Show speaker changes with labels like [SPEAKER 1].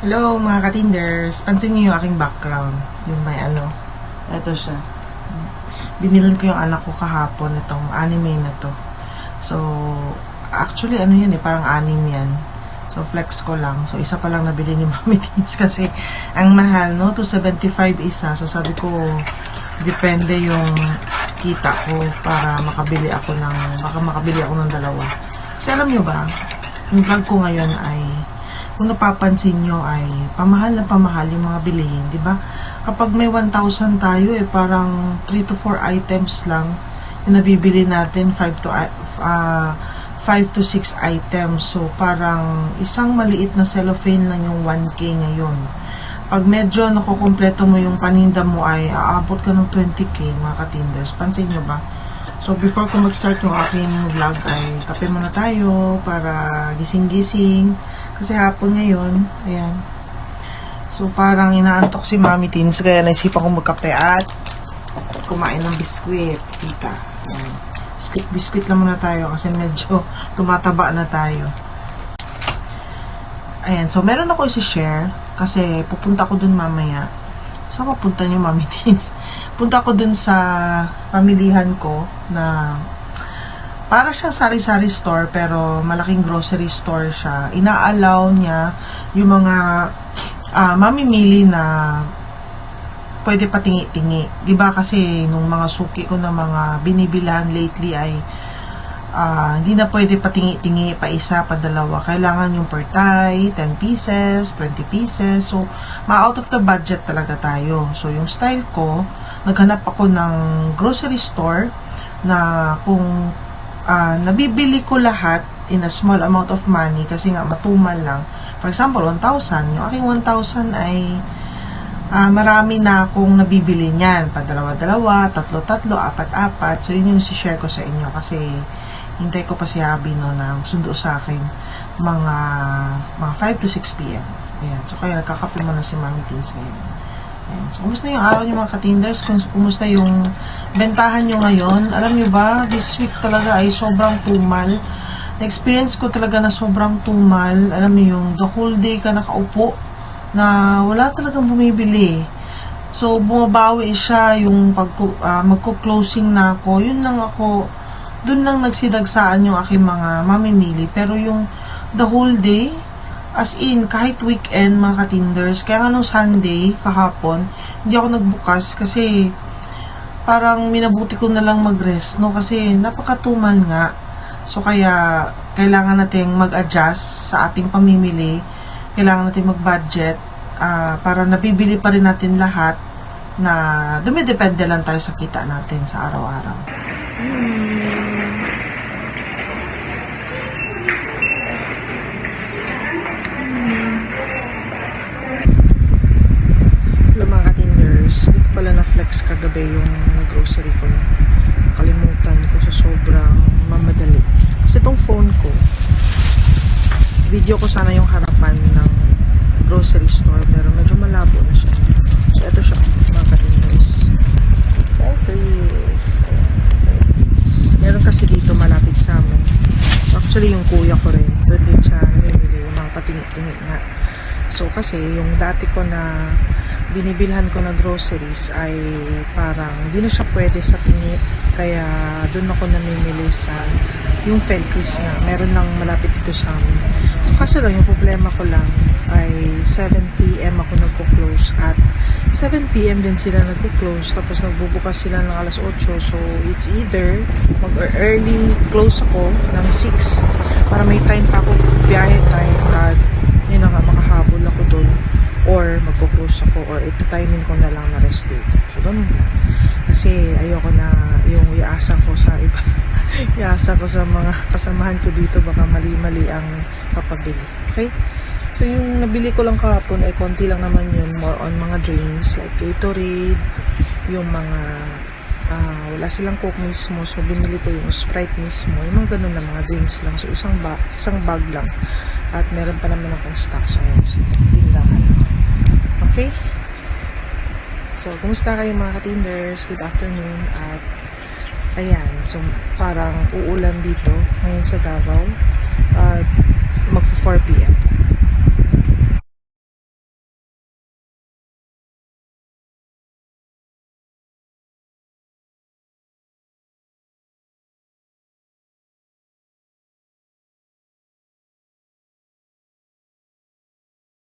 [SPEAKER 1] Hello mga katinders, pansin niyo yung aking background. Yung may ano,
[SPEAKER 2] Ito siya.
[SPEAKER 1] binilan ko yung anak ko kahapon itong anime na to. So, actually ano yan eh, parang anime yan. So, flex ko lang. So, isa pa lang nabili ni Mami Teens kasi ang mahal, no? 275 isa. So, sabi ko, depende yung kita ko para makabili ako ng, baka makabili ako ng dalawa. Kasi alam nyo ba, yung vlog ko ngayon ay, kung napapansin nyo ay, pamahal na pamahal yung mga bilihin, di ba? Kapag may 1,000 tayo, eh, parang 3 to 4 items lang yung nabibili natin, 5 to, uh, 5 to 6 items. So, parang isang maliit na cellophane lang yung 1K ngayon. Pag medyo nakukompleto mo yung paninda mo ay aabot ka ng 20K mga katinders. Pansin nyo ba? So, before ko mag-start yung aking vlog ay kape muna tayo para gising-gising. Kasi hapon ngayon, ayan. So, parang inaantok si Mami Teens kaya naisipan ko magkape at kumain ng biskwit. Tita. Ayan. Biskwit, biskwit lang muna tayo kasi medyo tumataba na tayo. Ayan, so meron ako isi-share kasi pupunta ko dun mamaya. Saan papunta niyo, Mami Teens? Punta ko dun sa pamilihan ko na para siyang sari-sari store pero malaking grocery store siya. Ina-allow niya yung mga ah, mamimili na pwede patingi-tingi. 'Di ba kasi nung mga suki ko na mga binibilan lately ay ah, hindi na pwede patingi-tingi pa isa, pa dalawa. Kailangan yung per tie, 10 pieces, 20 pieces. So, ma-out of the budget talaga tayo. So, yung style ko, naghanap ako ng grocery store na kung ah, nabibili ko lahat in a small amount of money kasi nga matumal lang. For example, 1,000. Yung aking 1,000 ay ah, marami na akong nabibili niyan. Padalawa-dalawa, tatlo-tatlo, apat-apat. So, yun yung si-share ko sa inyo kasi hintay ko pa si Abby no, na sundo sa akin mga mga 5 to 6 p.m. Ayan. So, kaya nagkakape muna si Mami Teens ngayon. So, kumusta yung araw niyo mga katinders? Kum- Kumusta yung bentahan nyo ngayon? Alam niyo ba, this week talaga ay sobrang tumal. Na-experience ko talaga na sobrang tumal. Alam niyo yung the whole day ka nakaupo na wala talagang bumibili. So, bumabawi siya yung pag, ah, magko-closing na ako. Yun lang ako, dun lang nagsidagsaan yung aking mga mamimili. Pero yung the whole day, as in, kahit weekend, mga katinders, kaya nga nung Sunday, kahapon, hindi ako nagbukas kasi parang minabuti ko na lang mag-rest, no? Kasi napakatumal nga. So, kaya kailangan nating mag-adjust sa ating pamimili. Kailangan nating mag-budget ah, para nabibili pa rin natin lahat na dumidepende lang tayo sa kita natin sa araw-araw. Hello mga katinders, dito pala na flex kagabi yung grocery ko. Kalimutan ko sa sobrang mamadali. Kasi itong phone ko, video ko sana yung harapan ng grocery store pero medyo malabo na siya. So ito siya mga katinders. Ito is, ayan, is. Meron kasi dito malapit sa amin. Actually yung kuya ko rin, doon din siya yung mga patingit-tingit nga. So, kasi yung dati ko na binibilhan ko na groceries ay parang hindi na siya pwede sa tingi. Kaya doon ako namimili sa yung Felcris na meron lang malapit dito sa amin. So, kasi lang yung problema ko lang ay 7pm ako nagko-close at 7pm din sila nagko-close tapos nagbubukas sila ng alas 8 so it's either mag-early close ako ng 6 para may time pa ako biyahe time at yun na nga magpo-close ako or ito timing ko na lang na rest day ko. So, ganun lang. Kasi ayoko na yung iasa ko sa iba. iasa ko sa mga kasamahan ko dito baka mali-mali ang papabili. Okay? So, yung nabili ko lang kahapon ay konti lang naman yun. More on mga drinks like Gatorade, yung mga ah, wala silang coke mismo. So, binili ko yung Sprite mismo. Yung mga ganun na mga drinks lang. So, isang, ba isang bag lang. At meron pa naman akong stock sa tindahan. Okay? So, kumusta kayo mga katinders? Good afternoon. At, ayan. So, parang uulan dito ngayon sa Davao. At, mag 4 p.m.